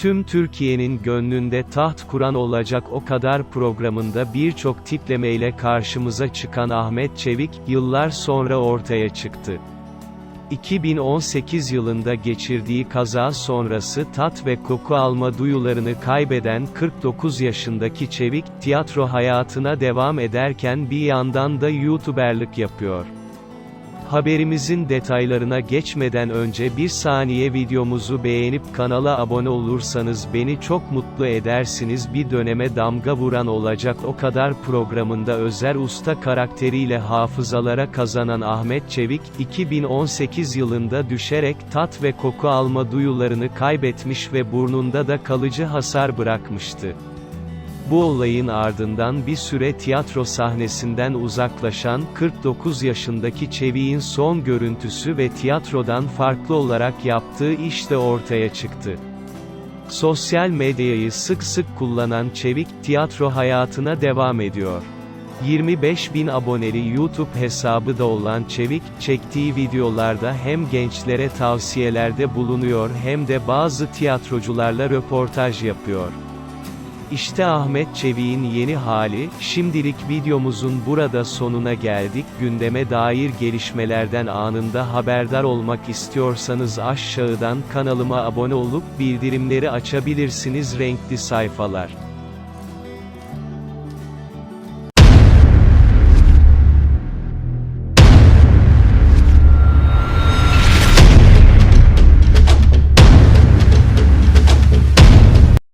Tüm Türkiye'nin gönlünde taht kuran olacak o kadar programında birçok tiplemeyle karşımıza çıkan Ahmet Çevik, yıllar sonra ortaya çıktı. 2018 yılında geçirdiği kaza sonrası tat ve koku alma duyularını kaybeden 49 yaşındaki Çevik, tiyatro hayatına devam ederken bir yandan da YouTuber'lık yapıyor. Haberimizin detaylarına geçmeden önce bir saniye videomuzu beğenip kanala abone olursanız beni çok mutlu edersiniz. Bir döneme damga vuran olacak o kadar programında Özer Usta karakteriyle hafızalara kazanan Ahmet Çevik, 2018 yılında düşerek tat ve koku alma duyularını kaybetmiş ve burnunda da kalıcı hasar bırakmıştı. Bu olayın ardından bir süre tiyatro sahnesinden uzaklaşan 49 yaşındaki Çevik'in son görüntüsü ve tiyatrodan farklı olarak yaptığı iş de ortaya çıktı. Sosyal medyayı sık sık kullanan Çevik, tiyatro hayatına devam ediyor. 25 bin aboneli YouTube hesabı da olan Çevik, çektiği videolarda hem gençlere tavsiyelerde bulunuyor hem de bazı tiyatrocularla röportaj yapıyor. İşte Ahmet Çevik'in yeni hali, şimdilik videomuzun burada sonuna geldik. Gündeme dair gelişmelerden anında haberdar olmak istiyorsanız aşağıdan kanalıma abone olup bildirimleri açabilirsiniz renkli sayfalar.